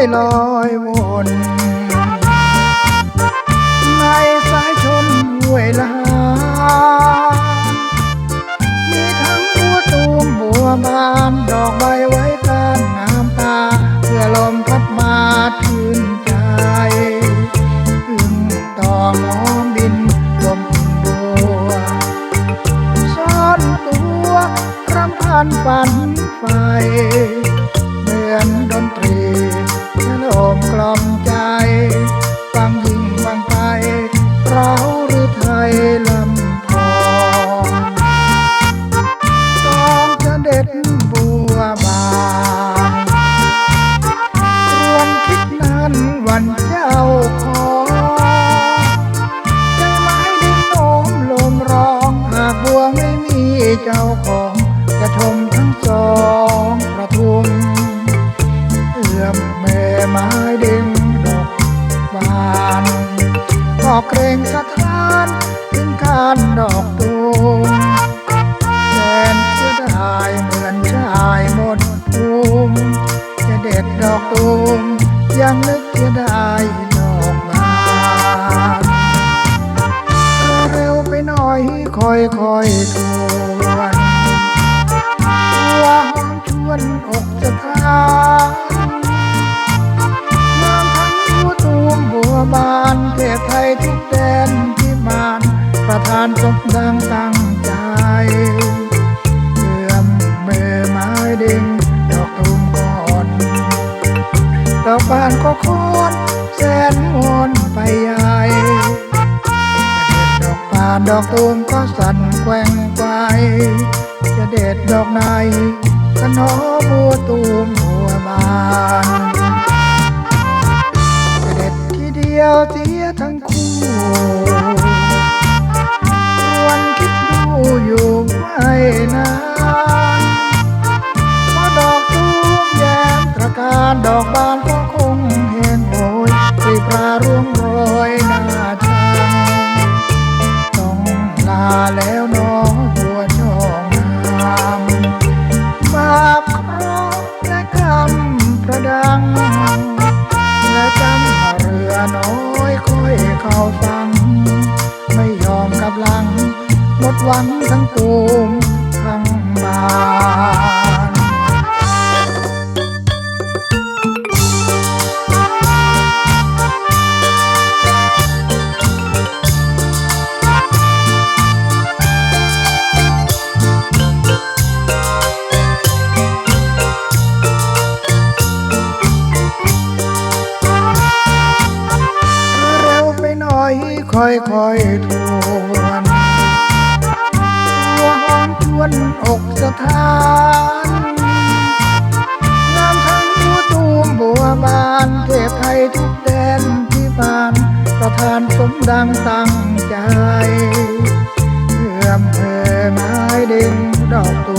อยลอยวนในสายชนห้วยลามีทั้งบัวตูมบัวบานดอกใบไว้กลางน้ำตา เพื่อลมพัดมาชื่นใจพึ่งต่อมองบินลมบัวซ่อนตัวรำพันฝันไฟ วันเจ้าของใจไม้ดินโน้มลมร้องหากบัวไม่มีเจ้าของจะชมทั้งสองประทุมเอื้อมแม่ไม้ดึงดอกบานก็เกรงสะท้านถึงการดอกตูมแสนเสียดายเหมือนชายหมดภูมิจะเด็ดดอกตูม ทวนว่าหอมชวนอกจะทานงามทั้งบัวตูมบัวบานเทพไทยทุกแดนที่มานประธานสมดังตั้งใจเอื้อมมือไม้ดึงดอกตูมก่อนดอกบานก็โคนแสนง ดอกตูมก็สั่นแกว่งไปจะเด็ดดอกไหนก็หนอบัวตูมหัวบานจะเด็ดทีเดียวที แล้วน้องหัวจองงามบาปเคราะห์และกรรมประดัง และจำเรือน้อยค่อยเข้าฟัง ไม่ยอมกลับหลังหมดหวังทั้งตูม ค่อยค่อยทวนตัวหอมชวนอกสะท้านงามทั้งบัวตูมบัวบานเทพไทยทุกแดนที่บานประธานสมดังตั้งใจเพื่อมเพอไม้ดึงดอกตู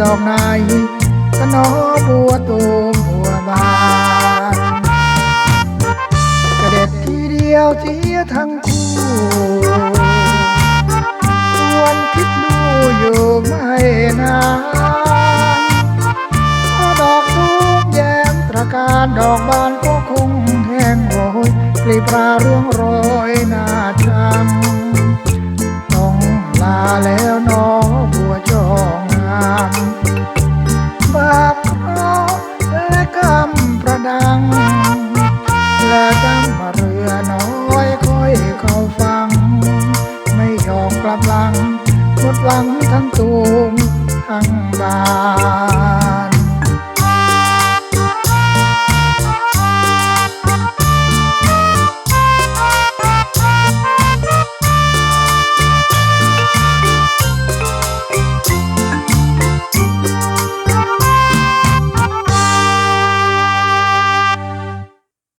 ดอกไหนก็นอบัวตูมบัวบานจะเด็ดทีเดียวเสียทั้งคู่ควรคิดดูอยู่ไม่นานพราะดอกตูมแย้มตระการดอกบานก็คงแห้งโรยกลีบราร่วงโรยน่า หลังทั้งตูมทั้งบา